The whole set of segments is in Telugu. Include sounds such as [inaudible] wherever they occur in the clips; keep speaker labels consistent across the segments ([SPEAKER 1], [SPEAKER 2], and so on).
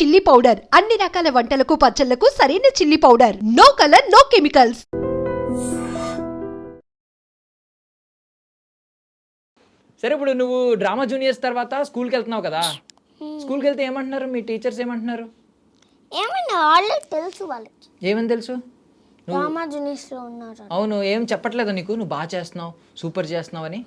[SPEAKER 1] చిల్లీ పౌడర్ అన్ని రకాల వంటలకు పచ్చళ్ళకు సరైన chilli powder no colour no chemicals
[SPEAKER 2] సరే ఇప్పుడు నువ్వు డ్రామా జూనియర్స్ తర్వాత స్కూల్కి వెళ్తున్నావు కదా? స్కూల్కి వెళ్తే ఏమంటున్నారు? మీ టీచర్స్ ఏమంటున్నారు?
[SPEAKER 3] తెలుసు వాళ్ళకి.
[SPEAKER 2] ఏమని తెలుసు?
[SPEAKER 3] డ్రామా జూనియర్స్లో ఉన్నారు.
[SPEAKER 2] అవును ఏం చెప్పట్లేదు నీకు? నువ్వు బాగా చేస్తున్నావు సూపర్ చేస్తున్నావు అని.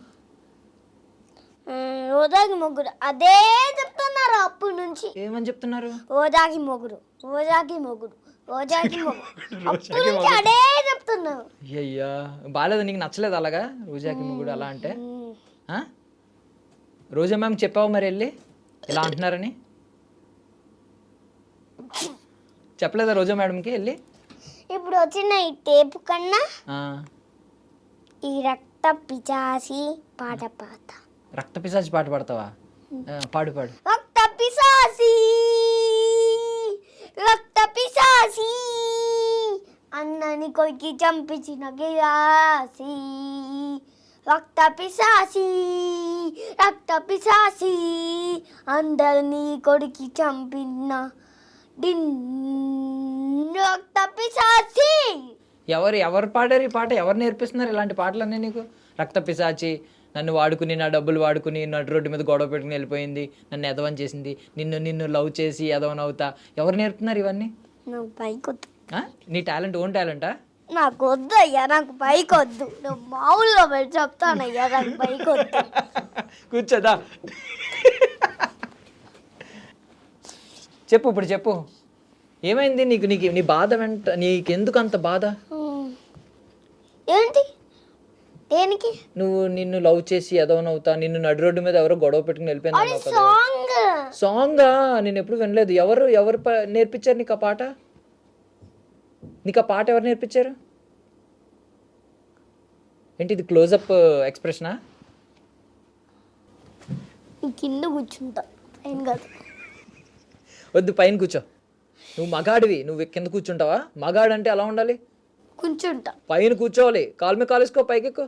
[SPEAKER 3] ఓదాకి మొగుడు. అదే చెప్తున్నారు అప్పటి నుంచి.
[SPEAKER 2] ఏమని చెప్తున్నారు?
[SPEAKER 3] ఓదాకి మొగుడు. ఓదాకి మొగుడు. ఓదాకి [laughs] మొగుడు. అప్పటి నుంచి అదే చెప్తున్నారు.
[SPEAKER 2] అయ్యా బాగాలేదు నీకు నచ్చలేదు అలాగా? రోజాకి ముగ్గుడు అలా అంటే? రోజా మ్యామ్ చెప్పావు మరి వెళ్ళి? ఇలా అంటున్నారని? చెప్పలేదా రోజా మేడంకి వెళ్ళి?
[SPEAKER 3] ఇప్పుడు వచ్చిన ఈ టేపు కన్నా ఈ రక్త పిచాసి పాట పాట
[SPEAKER 2] రక్త పిశాచి పాట పాడతావా? పాడు పాడు.
[SPEAKER 3] రక్త పిశాసి రక్త పిశాసి అన్నని కొరికి చంపించిన గిరాసి. రక్త పిశాసి రక్త పిశాసి అందరినీ కొరికి చంపిన డిన్ రక్త పిశాసి
[SPEAKER 2] ఎవరు ఎవరు పాడారు ఈ పాట? ఎవరు నేర్పిస్తున్నారు ఇలాంటి పాటలన్నీ నీకు? రక్త పిశాచి నన్ను వాడుకుని నా డబ్బులు వాడుకుని నడు రోడ్డు మీద గొడవ పెట్టుకుని వెళ్ళిపోయింది. నన్ను ఎదవని చేసింది. నిన్ను నిన్ను లవ్ చేసి ఎదవని అవుతా. ఎవరు నేర్పుతున్నారు ఇవన్నీ? నీ టాలెంట్ ఓన్ టాలెంటా?
[SPEAKER 3] నాకు వద్దు అయ్యా నాకు పైకి వద్దు. మామూలుగా వెళ్ళి చెప్తానయ్యా నాకు పైకి వద్దు. [laughs]
[SPEAKER 2] కూర్చోదా? చెప్పు ఇప్పుడు చెప్పు. ఏమైంది నీకు నీకు నీ బాధ వెంట నీకెందుకు అంత బాధ.
[SPEAKER 3] ఏంటి? దేనికి?
[SPEAKER 2] నువ్వు నిన్ను లవ్ చేసి ఎదవనవుతా నిన్ను నడు రోడ్డు మీద ఎవరో గొడవ పెట్టుకుని వెళ్ళిపోయింది
[SPEAKER 3] సాంగ్.
[SPEAKER 2] సాంగా? నేను ఎప్పుడు వినలేదు. ఎవరు ఎవరు నేర్పించారు నీకు ఆ పాట? నీకు ఆ పాట ఎవరు నేర్పించారు? ఏంటి ఇది క్లోజప్ ఎక్స్ప్రెషనా
[SPEAKER 3] కింద కూర్చుంటా. ఏం కాదు.
[SPEAKER 2] వద్దు పైన కూర్చో. నువ్వు మగాడివి. నువ్వు కింద కూర్చుంటావా? మగాడు అంటే ఎలా ఉండాలి?
[SPEAKER 3] కూర్చుంటా.
[SPEAKER 2] పైన కూర్చోవాలి. కాలు మీద కాలేసుకో పైకి ఎక్కు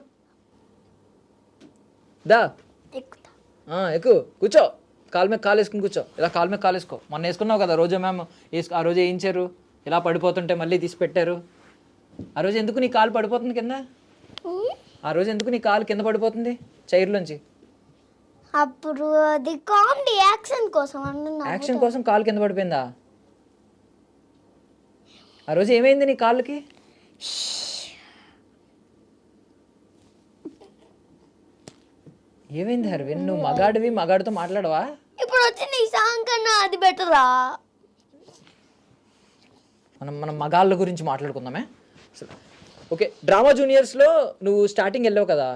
[SPEAKER 2] దా. ఎక్కు. కూర్చో. కాలు మీద కాలు వేసుకుని కూర్చో. ఇలా కాలు మీద కాలు వేసుకో. మొన్న వేసుకున్నావు కదా రోజు మ్యామ్. ఆ రోజు వేయించారు. ఇలా పడిపోతుంటే మళ్ళీ తీసి పెట్టారు. ఆ రోజు ఎందుకు నీ కాలు పడిపోతుంది కింద? ఆ రోజు ఎందుకు నీ కాలు కింద పడిపోతుంది? చైర్లోంచి.
[SPEAKER 3] అప్పుడు అది కామెడీ యాక్షన్ కోసం
[SPEAKER 2] యాక్షన్ కోసం కాలు కింద పడిపోయిందా? ఆ రోజు ఏమైంది నీ కాళ్ళకి? ఏమైంది హర్విన్ నువ్వు మగాడివి మగాడితో మాట్లాడవా?
[SPEAKER 3] ఇప్పుడు వచ్చిన ఈ సాంగ్ కన్నా అది బెటరా
[SPEAKER 2] మనం మనం మగాళ్ళ గురించి మాట్లాడుకుందామే. ఓకే డ్రామా జూనియర్స్లో నువ్వు స్టార్టింగ్ వెళ్ళావు కదా?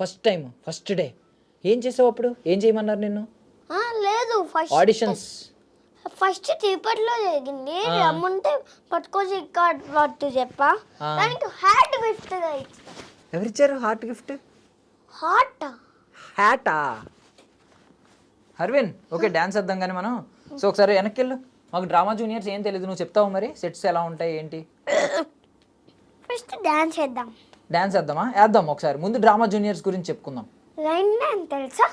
[SPEAKER 2] ఫస్ట్ టైం ఫస్ట్ డే ఏం చేసావు అప్పుడు? ఏం చేయమన్నారు నిన్ను?
[SPEAKER 3] లేదు ఫస్ట్
[SPEAKER 2] ఆడిషన్స్
[SPEAKER 3] ఫస్ట్ తిరుపతిలో జరిగింది. రమ్ముంటే పట్టుకోసి ఇక్కడ పట్టు చెప్పా.
[SPEAKER 2] ఆ.
[SPEAKER 3] దానికి హార్ట్ గిఫ్ట్
[SPEAKER 2] ఎవరిచ్చారు హార్ట్ గిఫ్ట్
[SPEAKER 3] హార్ట్
[SPEAKER 2] హ్యాటా హర్విన్ ఓకే డ్యాన్స్ వేద్దాం కానీ మనం. సో ఒకసారి వెనక్కి వెళ్ళు మాకు డ్రామా జూనియర్స్ ఏం తెలియదు నువ్వు చెప్తావు మరి. సెట్స్ ఎలా ఉంటాయి ఏంటి?
[SPEAKER 3] ఫస్ట్ డాన్స్ చేద్దాం.
[SPEAKER 2] డ్యాన్స్ వేద్దామా వేద్దాం ఒకసారి. ముందు డ్రామా జూనియర్స్ గురించి చెప్పుకుందాం.
[SPEAKER 3] రైన్ డాన్స్ తెలుసా?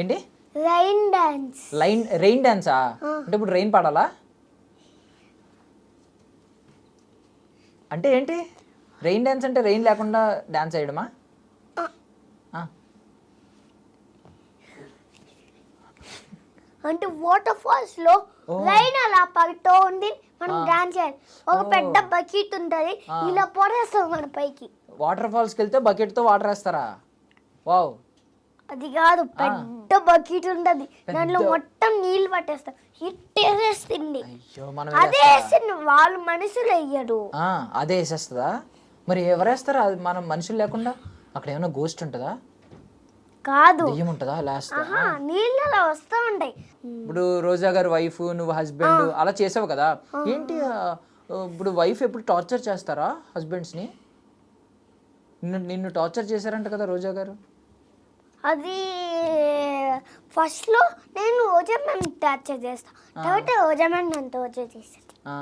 [SPEAKER 2] ఏంటి?
[SPEAKER 3] రైన్ డాన్స్
[SPEAKER 2] లైన్ రెయిన్ డ్యాన్సా అంటే ఇప్పుడు రెయిన్ పాడాలా? అంటే ఏంటి? రెయిన్ డ్యాన్స్ అంటే రెయిన్ లేకుండా డ్యాన్స్ వేయడమా? ఆ,
[SPEAKER 3] అంటే వాటర్ ఫాల్స్లో రైన్ అలా పడుతూ ఉంది. మనం డాన్స్ చేయాలి. ఒక పెద్ద బకెట్ ఉంటది. ఇలా పొడేస్తాం మన పైకి.
[SPEAKER 2] వాటర్ ఫాల్స్కి వెళ్తే బకెట్తో వాటర్ వేస్తారా? వావ్
[SPEAKER 3] అది కాదు పెద్ద బకెట్ ఉంటది. దాంట్లో మొత్తం నీళ్ళు పట్టేస్తాం. హిట్టేసేస్తుంది
[SPEAKER 2] అయ్యో మనం
[SPEAKER 3] అదే వేసింది. వాళ్ళు మనుషులు
[SPEAKER 2] ఆ, అదే వేసేస్తుందా? మరి ఎవరేస్తారా అది మనం మనుషులు లేకుండా? అక్కడ ఏమైనా గోస్ట్ ఉంటుందా?
[SPEAKER 3] కాదు.
[SPEAKER 2] దెయ్యం ఉంటుందా లాస్ట్
[SPEAKER 3] ఆహా నీళ్ళు అలా వస్తూ ఉంటాయి.
[SPEAKER 2] ఇప్పుడు రోజా గారి వైఫ్ నువ్వు హస్బెండ్ అలా చేసావు కదా? ఏంటి ఇప్పుడు వైఫ్ ఎప్పుడు టార్చర్ చేస్తారా హస్బెండ్స్ని నిన్ను నిన్ను టార్చర్ చేశారంట కదా రోజా గారు?
[SPEAKER 3] అది ఫస్ట్లో నేను రోజా మ్యామ్ టార్చర్ చేస్తా. తర్వాత రోజా మ్యామ్ నన్ను టార్చర్ చేస్తుంది
[SPEAKER 2] ఆ,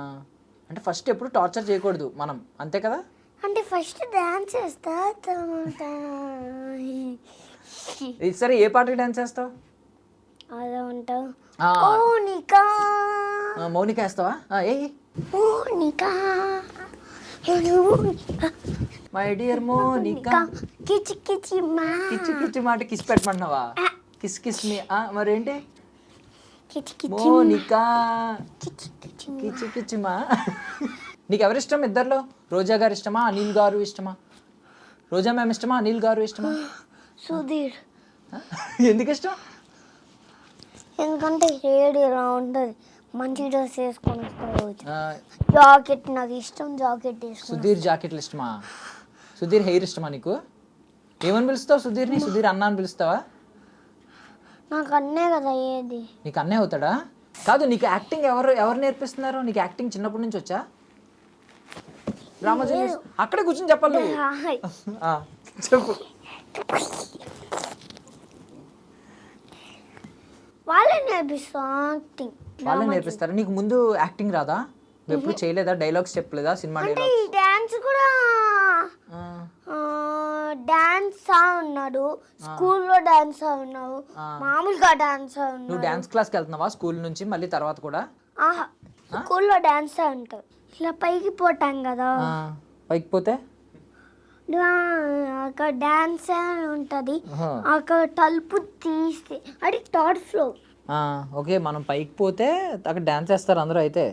[SPEAKER 2] అంటే ఫస్ట్ ఎప్పుడు టార్చర్ చేయకూడదు మనం అంతే కదా?
[SPEAKER 3] అంటే ఫస్ట్ డాన్స్ చేస్తా. తర్వాత
[SPEAKER 2] ఇది సరే ఏ పాటకి డాన్స్ చేస్తావు?
[SPEAKER 3] అలా ఉంటావు
[SPEAKER 2] ఆ,
[SPEAKER 3] ఓ నికా
[SPEAKER 2] ఆ, మౌనిక వేస్తావా? ఏయ్
[SPEAKER 3] మోనిక.
[SPEAKER 2] My dear Monica.
[SPEAKER 3] కిచి కిచి మా.
[SPEAKER 2] కిచ్చి కిచ్చి మాట కిస్ పెట్టమంటున్నావా కిస్ కిస్ మీ ఆ, మరేంటి?
[SPEAKER 3] కిచి కిచి
[SPEAKER 2] మోనిక.
[SPEAKER 3] కిచి కిచి
[SPEAKER 2] మా. నీకు ఎవరిష్టం ఇద్దర్లో? రోజా గారు ఇష్టమా అనిల్ గారు ఇష్టమా? రోజా మ్యామ్ ఇష్టమా అనిల్ గారు ఇష్టమా?
[SPEAKER 3] సుధీర్?
[SPEAKER 2] ఎందుకు ఇష్టం
[SPEAKER 3] ఎందుకంటే హెయిర్ ఇలా ఉంటుంది. మంచి డ్రెస్ వేసుకొని వస్తాడు జాకెట్ నాకు ఇష్టం జాకెట్
[SPEAKER 2] సుధీర్ జాకెట్లు ఇష్టమా? సుధీర్ హెయిర్ ఇష్టమా నీకు? ఏమని పిలుస్తావు సుధీర్ని? సుధీర్ అన్న అని పిలుస్తావా?
[SPEAKER 3] నాకు అన్నే కదా ఏది.
[SPEAKER 2] నీకు అన్నే అవుతాడా? కాదు నీకు యాక్టింగ్ ఎవరు ఎవరు నేర్పిస్తున్నారు? నీకు యాక్టింగ్ చిన్నప్పటి నుంచి వచ్చా? జూనియర్స్ అక్కడే కూర్చొని చెప్పాలి చెప్పు.
[SPEAKER 3] వాళ్ళే నేర్పిస్తా యాక్టింగ్
[SPEAKER 2] వాళ్ళే నేర్పిస్తారా. నీకు ముందు యాక్టింగ్ రాదా? నువ్వు ఎప్పుడు చేయలేదా? డైలాగ్స్ చెప్పలేదా? సినిమా
[SPEAKER 3] అంటే డాన్స్ కూడా డాన్స్ ఉన్నాడు. స్కూల్లో డాన్స్ ఉన్నావు మామూలుగా డాన్స్ ఉన్నాడు.
[SPEAKER 2] నువ్వు డాన్స్ క్లాస్కి వెళ్తున్నావా? స్కూల్ నుంచి మళ్ళీ తర్వాత కూడా?
[SPEAKER 3] ఆహా స్కూల్లో డాన్స్ ఉంటావు ఇలా పైకి పోతాం కదా.
[SPEAKER 2] ఆ, పైకి పోతే?
[SPEAKER 3] అక్కడ డాన్స్ ఉంటది.
[SPEAKER 2] ఆహా.
[SPEAKER 3] అక్కడ తలుపు తీస్తే అది థర్డ్ ఫ్లోర్.
[SPEAKER 2] ఓకే మనం పైకి పోతే అక్కడ డాన్స్ వేస్తారు అందరూ అయితే.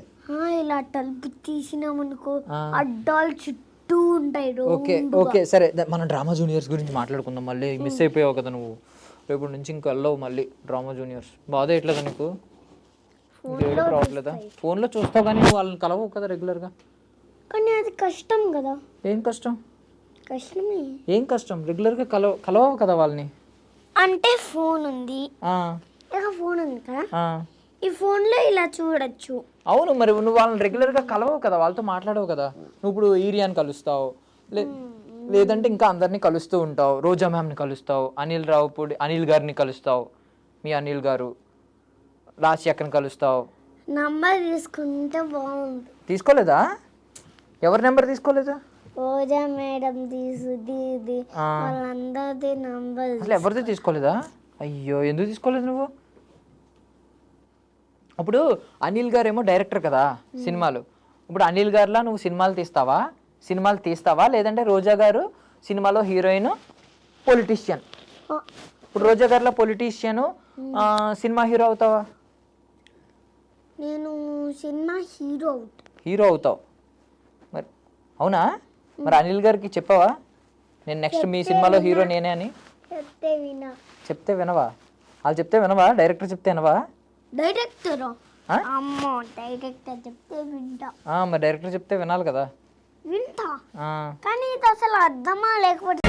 [SPEAKER 3] ఇలా తలుపు తీసినామనుకో. అడ్డాలు చుట్టూ ఉంటాయి
[SPEAKER 2] ఓకే. ఓకే సరే మనం డ్రామా జూనియర్స్ గురించి మాట్లాడుకుందాం మళ్ళీ. మిస్ అయిపోయావు కదా నువ్వు. రేపు నుంచి ఇంక వెళ్ళవు మళ్ళీ డ్రామా జూనియర్స్. బాధ ఎట్లేదా నీకు? రావట్లేదా ఫోన్లో చూస్తావు కానీ వాళ్ళని కలవవు కదా రెగ్యులర్గా.
[SPEAKER 3] కానీ అది కష్టం కదా.
[SPEAKER 2] ఏం కష్టం?
[SPEAKER 3] కష్టమే.
[SPEAKER 2] ఏం కష్టం? రెగ్యులర్గా కలవ కలవవు కదా వాళ్ళని?
[SPEAKER 3] అంటే ఫోన్ ఉంది. ఫోన్ ఉంది కదా. ఈ ఫోన్లో ఇలా చూడొచ్చు.
[SPEAKER 2] అవును మరి నువ్వు వాళ్ళని రెగ్యులర్గా కలవవు కదా? వాళ్ళతో మాట్లాడవు కదా? నువ్వు ఇప్పుడు ఈరియాని కలుస్తావు. లేదంటే ఇంకా అందరినీ కలుస్తూ ఉంటావు. రోజా మ్యామ్ని కలుస్తావు. అనిల్ రావుపూడి అనిల్ గారిని కలుస్తావు. మీ అనిల్ గారు. రాశి అక్కని కలుస్తావు.
[SPEAKER 3] నంబర్ తీసుకుంటే బాగుంది
[SPEAKER 2] తీసుకోలేదా? ఎవరి నెంబర్ తీసుకోలేదా?
[SPEAKER 3] రోజా మేడం తీసుది. వాళ్ళందరిది నంబర్
[SPEAKER 2] అసలు ఎవరిది తీసుకోలేదా? అయ్యో ఎందుకు తీసుకోలేదు నువ్వు? అప్పుడు అనిల్ గారు ఏమో డైరెక్టర్ కదా సినిమాలు. ఇప్పుడు అనిల్ గారిలా నువ్వు సినిమాలు తీస్తావా? సినిమాలు తీస్తావా? లేదంటే రోజా గారు సినిమాలో హీరోయిన్ పొలిటీషియన్. ఇప్పుడు రోజా గారిలో పొలిటీషియన్ సినిమా హీరో అవుతావా?
[SPEAKER 3] నేను సినిమా హీరో
[SPEAKER 2] హీరో అవుతావు. మరి అవునా? మరి అనిల్ గారికి చెప్పావా? నేను నెక్స్ట్ మీ సినిమాలో హీరో నేనే అని.
[SPEAKER 3] చెప్తే వినా.
[SPEAKER 2] చెప్తే వినవా? వాళ్ళు చెప్తే వినవా? డైరెక్టర్ చెప్తే వినవా?
[SPEAKER 3] డైరెక్టర్? అమ్మో డైరెక్టర్ చెప్తే వింటా.
[SPEAKER 2] మరి డైరెక్టర్ చెప్తే వినాలి కదా.
[SPEAKER 3] వింటా? కానీ ఇది అసలు అర్థమా లేకపోతే